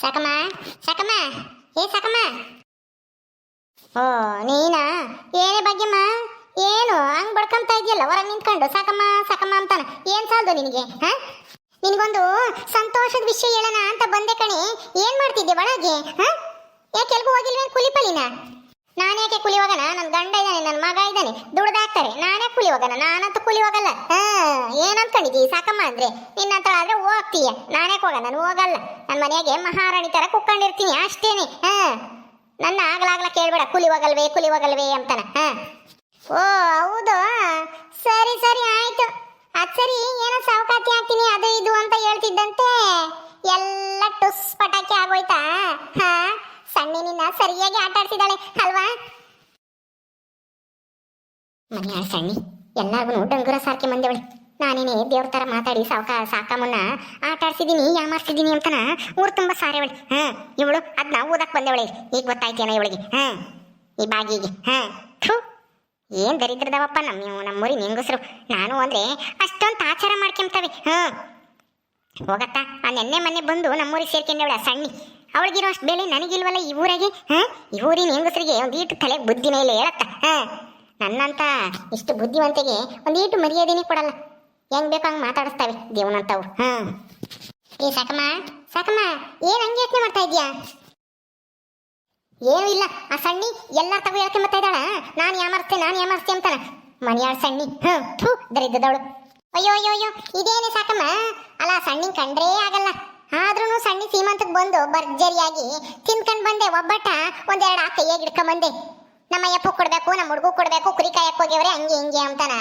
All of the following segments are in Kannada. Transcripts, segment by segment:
ಸಾಕಮ್ಮ ಸಾಕಮ್ಮ, ಏ ಸಾಕಮ್ಮ. ಓ, ನೀನಾ? ಏನೇ ಭಾಗ್ಯಮ್ಮ? ಏನು? ಹಂಗ್ ಬಡ್ಕೊಂತ ಇದೆಯಲ್ಲ ಹೊರಗೆ ನಿಂತ್ಕೊಂಡು. ಸಾಕಮ್ಮ ಸಾಕಮ್ಮ ಅಂತಾನ. ಏನ್ ಸಾಲ್ದು ನಿನಗೆ, ಹಾ? ನಿನಗೊಂದು ಸಂತೋಷದ ವಿಷಯ ಹೇಳೋಣ ಅಂತ ಬಂದೆ ಕಣೆ. ಏನ್ ಮಾಡ್ತಿದ್ದೆ ಒಳಗೆ, ಹಾ? ಯಾಕೆ ಎಲ್ಗೂ ಹೋಗಿಲ್ವೇ ಕುಲಿಪಲಿನ ನಾನು ಯಾಕೆ ಕುಲಿ ನನ್ನ ಗಂಡ ಇದ್ದಾನೆ ನನ್ನ ಮಗ ಇದ್ದಾನೆ. ದುಡ್ದಾಕ್ತಾರೆ ನಾನೇ ಕುಲಿ ಹೋಗಣ ನಾನಂತೂ ಕುಲಿ ಹೋಗಲ್ಲ ಹಾ ಏನ್ ಅನ್ಕೊಂಡಿದ್ದೀ ಸಾಕಮ್ಮ ಅಂದ್ರೆ. ನಿನ್ನ ಹತ್ರ ಆದ್ರೆ ಹೋಗ್ತೀಯ. ನಾನೇ ಹೋಗ? ನಾನು ಹೋಗಲ್ಲ. ನನ್ನ ಮನೆಗೆ ಮಹಾರಾಣಿ ತರ ಕುಕ್ಕೊಂಡಿರ್ತೀನಿ, ಅಷ್ಟೇನೆ. ಹಾ. ನನ್ನ ಆಗ್ಲಾಗ್ಲ ಕೇಳ್ಬೇಡ. ಕುಲಿ ಹೋಗಲ್ವೇ ಕುಲಿ ಹೋಗಲ್ವೇ ಅಂತಾನ. ಹಾ. ಓ, ಹೌದು? ಸರಿ ಸರಿ, ಆಯ್ತು. ಅದ್ ಸರಿ, ಏನೋ ಸಾವುಕಾತಿ ಹಾಕ್ತೀನಿ ಅದು ಇದು ಅಂತ ಹೇಳ್ತಿದ್ದಂತೆ. ಎಲ್ಲ ಟುಸ್ ಪಟಾಕಿ ಸರಿಯಾಗಿ ಆಟ ಆಡ್ತಿದ್ದಾಳೆ, ಅಲ್ವಾ? ಮನೆಯ ಸಣ್ಣಿ, ಎಲ್ಲಾರ್ಗು ಡಂಗುರ ಸಾರ್ಕೆ ಬಂದವಳೆ. ನಾನೇನೆ ದೇವ್ರ ತರ ಮಾತಾಡಿ ಸಾಕ ಸಾಕಮ್ಮನ್ನ ಆಟ ಆಡ್ಸಿದೀನಿ ಯಾಮಾರ್ಸಿದೀನಿ ಅಂತನ ಊರ್ ತುಂಬಾ ಸಾರೇವಳೆ ಹಾ, ಇವಳು ಅದ್ನ ಓದಕ್ ಬಂದೇವಳಿ. ಈಗ ಗೊತ್ತಾಯ್ತೇನ ಇವಳಿಗೆ. ಹಾ, ಈ ಬಾಗಿಗೆ. ಹಾ, ಥು, ಏನ್ ದರಿದ್ರದವಪ್ಪ ನಮ್ಮ ನಮ್ಮೂರಿ ಹೆಂಗಸರು. ನಾನು ಅಂದ್ರೆ ಅಷ್ಟೊಂದು ಆಚಾರ ಮಾಡ್ಕೊಂತವೆ ಹ್ಮ್ ಹೋಗತ್ತಾ, ಆ ನೆನ್ನೆ ಮೊನ್ನೆ ಬಂದು ನಮ್ಮೂರಿಗೆ ಸೇರ್ಕೊಂಡವಳ ಸಣ್ಣಿ. ಅವಳಿಗಿರೋ ಅಷ್ಟು ಬೆಲೆ ನನಗಿಲ್ವಲ್ಲ ಈ ಊರಾಗೆ? ಹಾ? ಈ ಊರಿನ ಹೆಂಗಸರಿಗೆ ಒಂದೀಟು ತಲೆಗೆ ಬುದ್ಧಿನೇ ಇಲ್ಲ ಹೇಳತ್ತ ಹಾ? ನನ್ನಂತ ಇಷ್ಟು ಬುದ್ಧಿವಂತೆಗೆ ಒಂದೀಟು ಮರ್ಯಾದೆನೇ ಕೊಡಲ್ಲ. ಹೆಂಗ್ ಬೇಕೋ ಹಂಗೆ ಮಾತಾಡಿಸ್ತಾವೆ ದೇವನಂತವು ಹಾ? ಏ, ಸಾಕಮ್ಮ ಸಾಕಮ್ಮ, ಏನ್ ಹಂಗೆ ಯೋಚನೆ ಮಾಡ್ತಾ ಇದೀಯಾ ಏನೂ ಇಲ್ಲ. ಆ ಸಣ್ಣಿ ಎಲ್ಲ ತಗೋ ಹೇಳ್ಕೊಂಬತ್ತಾ ಇದ್ದಾಳ? ನಾನು ಯಾಮರ್ಸ್ತೆ ನಾನು ಯಾಮರ್ಸ್ತೆ ಅಂತಾನ ಮನೆಯಾಳ ಸಣ್ಣಿ. ಹ್ಞೂ ಥೂ ದರಿದ್ದದವಳು ಅಯ್ಯೋ ಅಯ್ಯೋ ಅಯ್ಯೋ, ಇದೇನೆ ಸಾಕಮ್ಮ? ಅಲ್ಲ ಸಣ್ಣಿ ಕಂಡ್ರೇ ಆಗಲ್ಲ. ಆದ್ರೂ ಸಣ್ಣ ಸೀಮಂತಕ್ಕೆ ಬಂದು ಭರ್ಜರಿಯಾಗಿ ತಿನ್ಕೊಂಡ್ ಬಂದೆ. ಒಬ್ಬಟ್ಟ ಒಂದೆರಡು ಆ ಕೈಯಾಗಿ ಹಿಡ್ಕೊಂಡ್ ಬಂದೆ. ನಮ್ಮ ಅಯ್ಯಪ್ಪ ಕೊಡ್ಬೇಕು, ನಮ್ಮ ಹುಡುಗು ಕೊಡ್ಬೇಕು, ಕುರಿ ಕಾಯಕ್ ಹೋಗ್ಯವ್ರೆ, ಹಂಗೆ ಹಿಂಗೆ ಅಂತಾನ.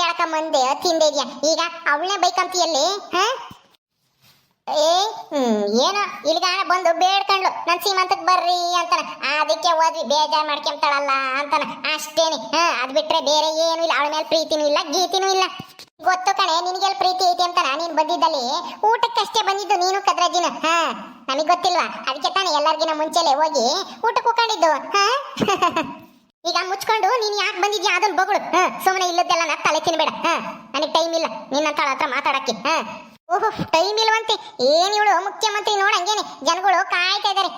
ಹೇಳ್ಕೊಂಬಂದೆ ತಿಂದೆ ಇದ್ಯಾ? ಈಗ ಅವಳನ್ನೇ ಬೈಕಂತಿಯಲ್ಲಿ, ಹಾ? ಏ ಏನೋ ಇಲ್ಗಾಣ ಬಂದು ಬೇಡ್ಕಂಡ್ಲು. ನನ್ ಸೀಮಂತಕ್ ಬರ್ರಿ ಅಂತಾನ. ಅದಕ್ಕೆ ಓದ್ವಿ ಬೇಜಾರ್ ಮಾಡ್ಕೊಂತಾಳಲ್ಲ ಅಂತಾನ. ಅಷ್ಟೇನೆ. ಹಾ, ಅದ್ ಬಿಟ್ರೆ ಬೇರೆ ಏನು ಇಲ್ಲ. ಅವಳ ಮೇಲೆ ಪ್ರೀತಿನೂ ಇಲ್ಲ, ಗೀತಿನೂ ಇಲ್ಲ. ಗೊತ್ತು ಕಣೆ, ನಿನಗೆಲ್ಲ ಪ್ರೀತಿ ಐತಿ ಅಂತಾನ? ನೀನ್ ಬಂದಿದ್ದಲ್ಲಿ ಊಟಕ್ಕಷ್ಟೇ ಬಂದಿದ್ದು ನೀನು ಕದ್ರಜಿನ ಹಾ, ನಮಗ್ ಗೊತ್ತಿಲ್ವಾ? ಅದಕ್ಕೆ ತಾನೇ ಎಲ್ಲರಿಗಿನ ಮುಂಚೆಲೆ ಹೋಗಿ ಊಟಕ್ಕೆ ಹೋಗ್ಕೊಂಡಿದ್ದು ಹಾ? ಈಗ ಮುಚ್ಕೊಂಡು ನೀನ್ ಯಾಕೆ ಬಂದಿದ್ಯಾ? ಅದನ್ನ ಬಗಳು. ಹಾ ಸುಮ್ಮನೆ ನಾ ತಲೆ ತಿನ್ಬೇಡ. ಹಾ, ನನಗೆ ಟೈಮ್ ಇಲ್ಲ. ನಿನ್ನಂತಾಳ ಹತ್ರ ಮಾತಾಡಕ್ಕೆ. ಹಾ. ಓಹೋ ಟೈಮ್ ಇಲ್ವಂತೆ ಏನ್ ಇವಳು ಮುಖ್ಯಮಂತ್ರಿ ನೋಡಂಗೇನೆ ಜನಗಳು ಕಾಯ್ತಾ ಇದಾರೆ.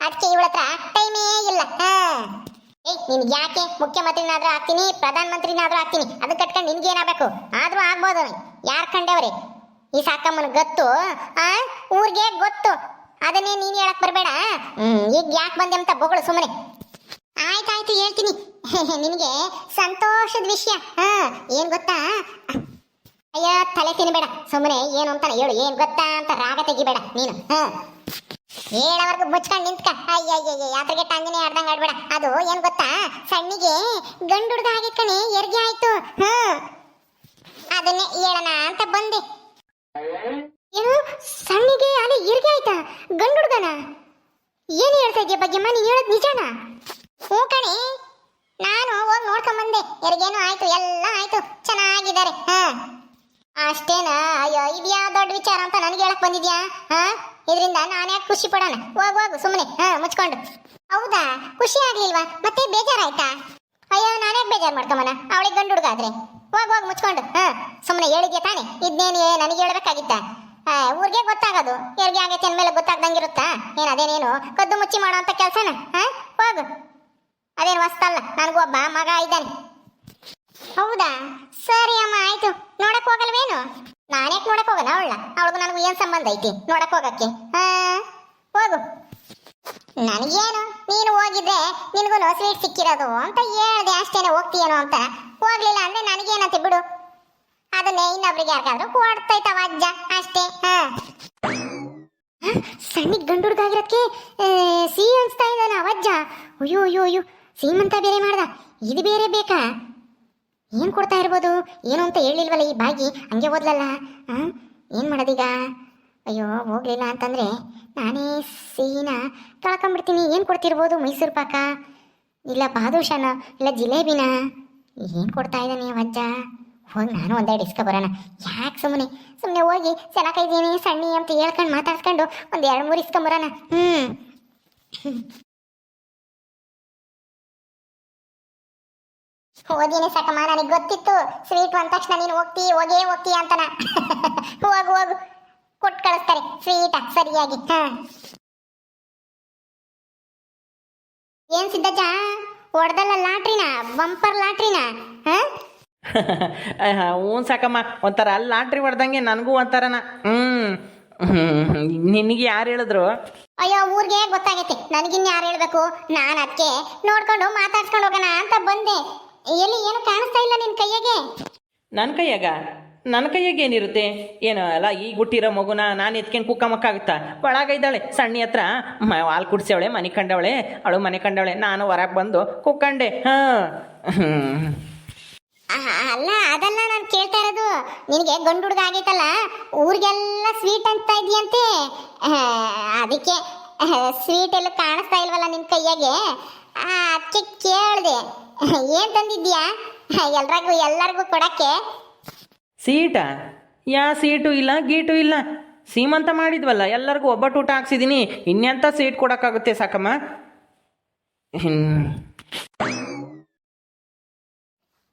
ಅದಕ್ಕೆ ಇವಳ ಹತ್ರ ಟೈಮೇ ಇಲ್ಲ. ಏಯ್, ನಿನ್ಗೆ ಯಾಕೆ ಮುಖ್ಯಮಂತ್ರಿನಾದ್ರೂ ಆಗ್ತೀನಿ ಪ್ರಧಾನ ಮಂತ್ರಿನಾದ್ರೂ ಆಗ್ತೀನಿ. ಅದು ಕಟ್ಕೊಂಡು ನಿನ್ಗೆ ಏನಾಗಬೇಕು? ಆದ್ರೂ ಆಗ್ಬೋದು ಯಾರ್ ಕಂಡೇವ್ರಿ? ಈ ಸಾಕಮ್ಮನ ಗೊತ್ತು? ಆ, ಊರ್ಗೆ ಗೊತ್ತು. ಅದನ್ನೇ ನೀನ್ ಹೇಳಕ್ ಬರಬೇಡ. ಈಗ ಯಾಕೆ ಬಂದೆ ಅಂತ ಬೊಗಳು ಸುಮ್ಮನೆ ಆಯ್ತಾಯ್ತು, ಹೇಳ್ತೀನಿ. ನಿನಗೆ ಸಂತೋಷದ ವಿಷಯ. ಹಾ, ಏನ್ ಗೊತ್ತಾ? ಅಯ್ಯ, ತಲೆ ತಿನ್ಬೇಡ. ಸುಮ್ಮನೆ ಏನು ಅಂತಾನೆ ಹೇಳು. ಏನ್ ಗೊತ್ತಾ ಅಂತ ರಾಗ ತೆಗಿಬೇಡ ನೀನು. ಹ ಹೇಳವರೆಗೂ ಮುಚ್ಕೊಂಡು ನಿಂತ್ಕ. ಅಯ್ಯಯ್ಯ ಯಾತ್ರೆಗೆ ಟಂಗನೆ ಆಡ್ದಂಗ ಆಡ್ಬೇಡ. ಅದು ಏನ್ ಗೊತ್ತಾ? ಸಣ್ಣಿಗೆ ಗಂಡು ಹುಡುಗ ಆಗಿರ್ತಾನೆ ಎರ್ಗೆ ಆಯ್ತು. ಹ ಅದನ್ನೇ ಹೇಳೋಣ ಅಂತ ಬಂದೆ. ಏನು? ಸಣ್ಣಿಗೆ ಅಲ್ಲಿ ಎರ್ಗೆ ಆಯ್ತಾ? ಗಂಡು ಹುಡುಗನ? ಏನು ಹೇಳ್ತಾ ಇದೆಯಾ ಬಗ್ಗೆ? ನೀನು ಹೇಳೋದು ನಿಜಾನ? ಹ್ಞೂ ಕಣೆ. ನಾನು ಹೋಗಿ ನೋಡ್ಕೊಂಬಂದೆ ಎರ್ಗೇನು ಆಯ್ತು, ಎಲ್ಲ ಆಯ್ತು. ಚೆನ್ನಾಗಿದ್ದಾರೆ. ಹಾ ಅಷ್ಟೇನಾ? ಅಯ್ಯೋ ಇದ್ಯಾ ದೊಡ್ಡ ವಿಚಾರ ಅಂತ ನನಗೆ ಹೇಳಕ್ ಬಂದಿದ್ಯಾ? ಹಾ? ಇದರಿಂದ ನಾನು ಯಾಕೆ ಖುಷಿ ಪಡೋಣ? ಹೋಗು ಹೋಗು ಸುಮ್ಮನೆ ಹಾ, ಮುಚ್ಕೊಂಡು. ಹೌದಾ? ಖುಷಿ ಆಗ್ಲಿಲ್ವಾ? ಮತ್ತೆ ಬೇಜಾರಾಯ್ತಾ? ಅಯ್ಯೋ, ನಾನೇ ಬೇಜಾರು ಮಾಡ್ಕೊಂಬನ? ಅವಳಿಗೆ ಗಂಡು ಹುಡುಗ ಆದ್ರೆ. ಹೋಗ್ ಹೋಗ್, ಮುಚ್ಕೊಂಡು. ಹಾ ಸುಮ್ಮನೆ ಹೇಳಿದ್ಯಾ ತಾನೆ? ಇದ್ನೇನು ನನಗೆ ಹೇಳ್ಬೇಕಾಗಿತ್ತ? ಊರ್ಗೆ ಗೊತ್ತಾಗೋದು. ಯಾರಿಗೆ ಆಗೈತೆ ಅಂದ್ಮೇಲೆ ಗೊತ್ತಾಗ್ದಂಗಿರುತ್ತಾ? ಏನು, ಅದೇನೇನು? ಕದ್ದು ಮುಚ್ಚಿ ಮಾಡೋ ಅಂತ ಕೆಲ್ಸನ? ಹಾ? ಹೋಗು. ಅದೇನು ಹೊಸ್ತಲ್ಲ? ನನಗೂ ಒಬ್ಬ ಮಗ ಇದ್ದಾನೆ. ಹೌದಾ? ಸರಿ ಅಮ್ಮ, ಆಯ್ತು. ನೋಡಕ್ ಹೋಗಲ್ವೇನು? ನಾನೇ ನೋಡಕ್ ಹೋಗಲ್ಲ ಅವಳ? ಅವಳಿಗೂ ನನಗೂ ಏನ್ ಸಂಬಂಧ ಐತಿ? ನೋಡಕ್ ಹೋಗಕ್ಕೆ. ಹಾ, ಹೋಗು. ನನಗೇನು? ನೀನು ಹೋಗಿದ್ರೆ ನಿನಗೂ ಸ್ವೀಟ್ ಸಿಕ್ಕಿರೋದು ಅಂತ ಹೇಳ್ದೆ, ಅಷ್ಟೇನೆ ಹೋಗ್ತೀಯೇನೋ ಅಂತ. ಹೋಗ್ಲಿಲ್ಲ ಅಂದ್ರೆ ನನಗೇನಂತೆ ಬಿಡು. ಅದನ್ನೇ ಇನ್ನೊಬ್ರಿಗೆ ಯಾರಿಗಾದ್ರೂ ಕೊಡ್ತೈತವ ಅಜ್ಜ, ಅಷ್ಟೇ. ಹಾ. ಸಣ್ಣಿಗೆ ಗಂಡು ಹುಡುಗಾಗಿರೋದಕ್ಕೆ ಸಿಹಿ ಅನ್ಸ್ತಾ ಇದ್ದಾನ ಅವಜ್ಜ ಅಯ್ಯೋ ಅಯ್ಯೋ ಅಯ್ಯೋ. ಸೀಮಂತ ಬೇರೆ ಮಾಡ್ದ. ಇದು ಬೇರೆ ಬೇಕಾ? ಏನ್ ಕೊಡ್ತಾ ಇರ್ಬೋದು? ಏನು ಅಂತ ಹೇಳಿಲ್ವಲ್ಲ ಈ ಬಾಗಿ? ಹಂಗೆ ಓದ್ಲಲ್ಲ? ಏನ್ ಮಾಡೋದೀಗ? ಅಯ್ಯೋ, ಹೋಗ್ಲಿಲ್ಲ ಅಂತಂದ್ರೆ ನಾನೇ ಸಿಹಿನ ಕಳ್ಕೊಂಡ್ಬಿಡ್ತೀನಿ ಏನು ಕೊಡ್ತಿರ್ಬೋದು ಮೈಸೂರು ಪಾಕ? ಇಲ್ಲ ಬಾದೂಷನ, ಇಲ್ಲ ಜಿಲೇಬಿನ? ಏನ್ ಕೊಡ್ತಾ ಇದ್ದಾನೆ ಅಜ್ಜ ಹೋಗಿ ನಾನು ಒಂದೆರಡು ಇಸ್ಕೊ ಬರೋಣ. ಯಾಕೆ ಸುಮ್ಮನೆ ಸುಮ್ಮನೆ ಹೋಗಿ ಚೆನ್ನಾಗಿದ್ದೀನಿ ಸಣ್ಣಿ ಅಂತ ಹೇಳ್ಕೊಂಡು ಮಾತಾಡ್ಕೊಂಡು ಒಂದು ಎರಡು ಮೂರು ಇಸ್ಕೊಂಬರೋಣ. ಹ್ಮ್. ಓದಿನೇ ಸಾಕಮ್ಮ ನನಗೆ ಗೊತ್ತಿತ್ತು. ಸ್ವೀಟ್ ಅಂದ ತಕ್ಷಣ ನೀನು ಹೋಗ್ತಿ ಹೋಗೇ ಹೋಗ್ತಿ ಅಂತನ. ಹೋಗು ಹೋಗು. ಕೊಟ್ಟು ಕಳಿಸ್ತಾರೆ ಸ್ವೀಟ ಸರಿಯಾಗಿ ಹಾ. ಏನ್ ಸಿದ್ದಜ್ಜ? ಹೊಡೆದಲ್ಲ ಲಾಟ್ರಿನ ಬಂಪರ್ ಲಾಟ್ರಿನ ಹಾ? ಹ್ಞೂ ಸಾಕಮ್ಮ ಒಂಥರ ಅಲ್ಲಿ ಲಾಟ್ರಿ ಹೊಡ್ದಂಗೆ ನನಗೂ ಒಂಥರನ ಹ್ಮ್. ನಿನಗೆ ಯಾರು ಹೇಳಿದ್ರು? ಅಯ್ಯೋ ಊರಿಗೆ ಗೊತ್ತಾಗೈತೆ ನನಗಿನ್ ಯಾರು ಹೇಳ್ಬೇಕು? ನಾನು ಅದಕ್ಕೆ ನೋಡ್ಕೊಂಡು ಮಾತಾಡ್ಸ್ಕೊಂಡು ಹೋಗೋಣ ಅಂತ ಬಂದೆ. ಎಲ್ಲಿ ಏನು ಕಾಣಿಸ್ತಾ ಇಲ್ಲ ನಿನ್ ಕೈಯಾಗೆ? ನನ್ನ ಕೈಯಾಗ? ನನ್ನ ಕೈಯಾಗ ಏನಿರುತ್ತೆ? ಏನು ಅಲ್ಲ ಈಗ ಹುಟ್ಟಿರೋ ಮಗುನ ನಾನು ಎತ್ಕೊಂಡು ಕುಕ್ಕ ಒಳಗೆ ಇದ್ದಾಳೆ ಸಣ್ಣ ಹತ್ರ. ಮ ಹಾಲು ಕುಡ್ಸವಳೆ ಮನೆ ಕಂಡವಳೆ ಅವಳು ಮನೆ ಕಂಡವಳೆ. ನಾನು ಹೊರಗೆ ಬಂದು ಕುಕ್ಕಂಡೆ. ಹಾಂ. ಅಲ್ಲ ಅದಲ್ಲ ನಾನು ಕೇಳ್ತಾ ಇರೋದು. ನಿನಗೆ ಗಂಡು ಹುಡುಗ ಆಗೈತಲ್ಲ ಊರಿಗೆಲ್ಲ ಸ್ವೀಟ್ ಅಂತ ಇದೆಯಂತೆ. ಅದಕ್ಕೆ ಸ್ವೀಟ್ ಎಲ್ಲ ಕಾಣಿಸ್ತಾ ಇಲ್ವಲ್ಲ ನಿನ್ ಕೈಯಾಗೆ? ಅದಕ್ಕೆ ಕೇಳಿದೆ ಏನ್ ತಂದಿದ್ಯಾ? ಎಲ್ರಿಗೂ ಎಲ್ಲರಿಗೂ ಕೊಡಕ್ಕೆ? ಸೀಟ? ಯಾ ಸೀಟು ಇಲ್ಲ ಗೀಟು ಇಲ್ಲ. ಸೀಮಂತ ಮಾಡಿದ್ವಲ್ಲ ಎಲ್ಲರಿಗೂ ಒಬ್ಬಟ್ಟು ಊಟ ಹಾಕ್ಸಿದೀನಿ. ಇನ್ನೆಂಥ ಸೀಟ್ ಕೊಡೋಕ್ಕಾಗುತ್ತೆ ಸಾಕಮ್ಮ.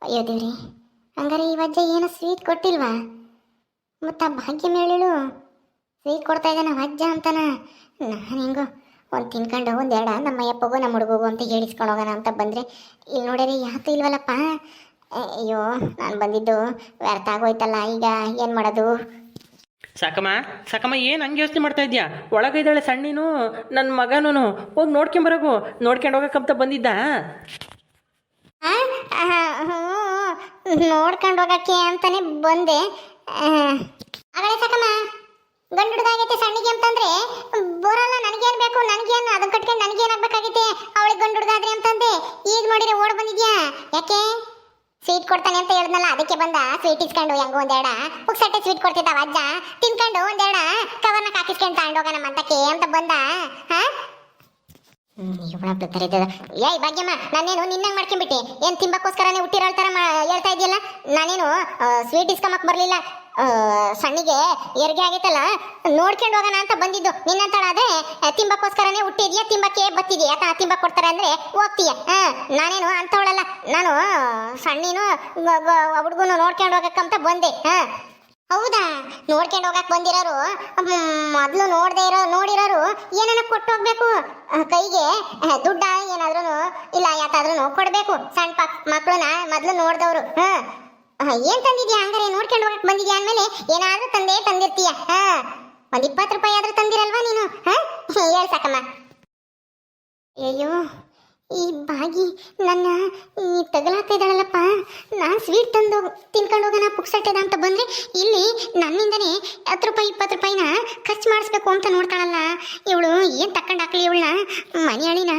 ಅಯ್ಯೋ ದೇವ್ರಿ ಹಂಗಾರೆ ಈ ವಜ್ಜೆ ಏನು ಸ್ವೀಟ್ ಕೊಟ್ಟಿಲ್ವಾ? ಮತ್ತು ಆ ಭಾಗ್ಯ ಮೇಳಿಳು ಸ್ವೀಟ್ ಕೊಡ್ತಾ ಇದ್ದಾನ ವಜ್ಜ ಅಂತಾನ? ನಾನು ಹೆಂಗೋ ಒಂದು ತಿನ್ಕೊಂಡು ಒಂದೆರಡ ನಮ್ಮ ಅಯ್ಯಪ್ಪಗೂ ನಮ್ಮ ಹುಡುಗಗೂ ಅಂತ ಹೇಳಿಸ್ಕೊಂಡು ಹೋಗೋಣ ಅಂತ ಬಂದರೆ ಇಲ್ಲಿ ನೋಡ್ಯಾರೆ ಯಾತು ಇಲ್ವಲ್ಲಪ್ಪ? ಅಯ್ಯೋ ನಾನು ಬಂದಿದ್ದು ವ್ಯರ್ಥ ಆಗೋಯ್ತಲ್ಲ ಈಗ ಏನು ಮಾಡೋದು? ಸಾಕಮ್ಮ ಸಾಕಮ್ಮ ಏನು ಹಂಗೆ ಯೋಚನೆ ಮಾಡ್ತಾ ಇದೆಯಾ? ಒಳಗೆ ಇದ್ದಾಳೆ ಸಣ್ಣಿನೂ ನನ್ನ ಮಗನೂ ಹೋಗಿ ನೋಡ್ಕೊಂಬರೋಗು ನೋಡ್ಕೊಂಡು ಹೋಗಕ್ಕಂತ ಬಂದಿದ್ದ? ನೋಡ್ಕೊಂಡು ಹೋಗಕ್ಕೆ ಅಂತಾನೆ ಬಂದೆ. ಗಂಡು ಹುಡುಗ ಆಗೈತೆ, ಸಣ್ಣಿಗೆ ಅಂತಂದ್ರೆ, ಬೋರಲ್ಲ, ನನಗೇನು ಬೇಕು, ನನಗೇನು ಅದನ್ನ ಕಟ್ಕೊಂಡು ನನಗೇನಾಗಬೇಕಾಗೈತೆ ಅವಳಿಗೆ ಗಂಡು ಹುಡುಗ ಆದ್ರೆ ಅಂತಂದೆ. ಈಗ ನೋಡಿದ್ರೆ ಓಡ್ ಬಂದಿದ್ಯಾ? ಯಾಕೆ? ಸ್ವೀಟ್ ಕೊಡ್ತಾನೆ ಅಂತ ಹೇಳಿದ್ನಲ್ಲ, ಅದಕ್ಕೆ ಬಂದ ಸ್ವೀಟ್ ಇಸ್ಕೊಂಡು ಹೆಂಗೋ ಒಂದೆರಡ. ಉಕ್ಸಟ್ಟೆ ಸ್ವೀಟ್ ಕೊಡ್ತಿದ್ದಾವ ಅಜ್ಜ? ತಿನ್ಕೊಂಡು ಒಂದೆರಡ ಕವರ್ನ ಕಾಕಿಸ್ಕೊಂಡು ತಗೊಂಡೋಗ ನಮ್ಮ ಅಂತಕ್ಕೆ ಅಂತ ಬಂದ. ಏಯ್, ಭಾಗ್ಯಮ್ಮ, ನಾನೇನು ನಿನ್ನಂಗ್ ಮಾಡ್ಕೊಂಡ್ಬಿಟ್ಟೆ ಏನ್ ತಿಂಬಕ್ಕೋಸ್ಕರನೇ ಹುಟ್ಟಿರೋ ಹೇಳ್ತಾ ಇದೆಯಲ್ಲ ನಾನೇನು ಸ್ವೀಟ್ ಇಸ್ಕೊಂಬಕ್ ಬರ್ಲಿಲ್ಲ. ಸಣ್ಣಿಗೆ ಹೆರಿಗೆ ಆಗೈತಲ್ಲ ನೋಡ್ಕೊಂಡು ಹೋಗೋಣ ಅಂತ ಬಂದಿದ್ದು. ನಿನ್ನಂತಳ ಆದ್ರೆ ತಿಂಬಕ್ಕೋಸ್ಕರನೇ ಹುಟ್ಟಿದ್ಯಾ ತಿಂಬಕ್ಕೆ ಬತ್ತಿದ್ಯಾ ಯಾಕ ತಿಂಬಾ ಕೊಡ್ತಾರೆ ಅಂದ್ರೆ ಹೋಗ್ತೀಯ. ಹ ನಾನೇನು ಅಂತವಳಲ್ಲ ನಾನು ಸಣ್ಣಿನೂ ಹುಡುಗನು ನೋಡ್ಕೊಂಡು ಹೋಗಕ್ಕಂತ ಬಂದೆ. ಹಾ ಹೌದಾ? ನೋಡ್ಕೊಂಡು ಹೋಗಕ್ ಬಂದಿರೋರು ಮೊದಲು ನೋಡದೆ ಇರೋ ನೋಡಿರೋರು ಏನನ್ನ ಕೊಟ್ಟು ಹೋಗ್ಬೇಕು? ಕೈಗೆ ದುಡ್ಡ ಏನಾದ್ರೂ ಇಲ್ಲ ಯಾತಾದ್ರೂ ಕೊಡಬೇಕು. ಸಣ್ಣ ಪಕ್ ಮಕ್ಳನ್ನ ಮೊದಲು ನೋಡ್ದವ್ರು. ಹಾ ಆ, ಏನ್ ತಂದಿದ್ಯಾ? ಹಂಗಾರೆ ನೋಡ್ಕೊಂಡು ಹೋಗಕ್ ಬಂದಿದ್ಯಾ ಅಂದ್ಮೇಲೆ ಏನಾದ್ರೂ ತಂದೇ ತಂದಿರ್ತೀಯ, ಹಾ? ಒಂದ್ ಇಪ್ಪತ್ತು ರೂಪಾಯಿ ಆದ್ರೂ ತಂದಿರಲ್ವಾ ನೀನು, ಹಾ? ಹೇಳ್ ಸಾಕಮ್ಮ. ಅಯ್ಯೋ ಈ ಬಾಗಿ ನನ್ನ ಈ ತಗಲಾಗ್ತಾ ಇದ್ದಾಳಲ್ಲಪ್ಪ. ನಾನು ಸ್ವೀಟ್ ತಂದು ತಿನ್ಕೊಂಡು ಹೋಗೋಣ ಪುಕ್ಸಟ್ಟೆದ ಅಂತ ಬಂದ್ರೆ ಇಲ್ಲಿ ನನ್ನಿಂದನೇ ಹತ್ತು ರೂಪಾಯಿ, ಇಪ್ಪತ್ತು ರೂಪಾಯಿನ ಖರ್ಚು ಮಾಡಿಸ್ಬೇಕು ಅಂತ ನೋಡ್ತಾಳಲ್ಲ. ಇವಳು ಏನು ತಕೊಂಡು ಹಾಕ್ಲಿ ಇವಳನ್ನ? ಮನೆ ಅಳಿನ?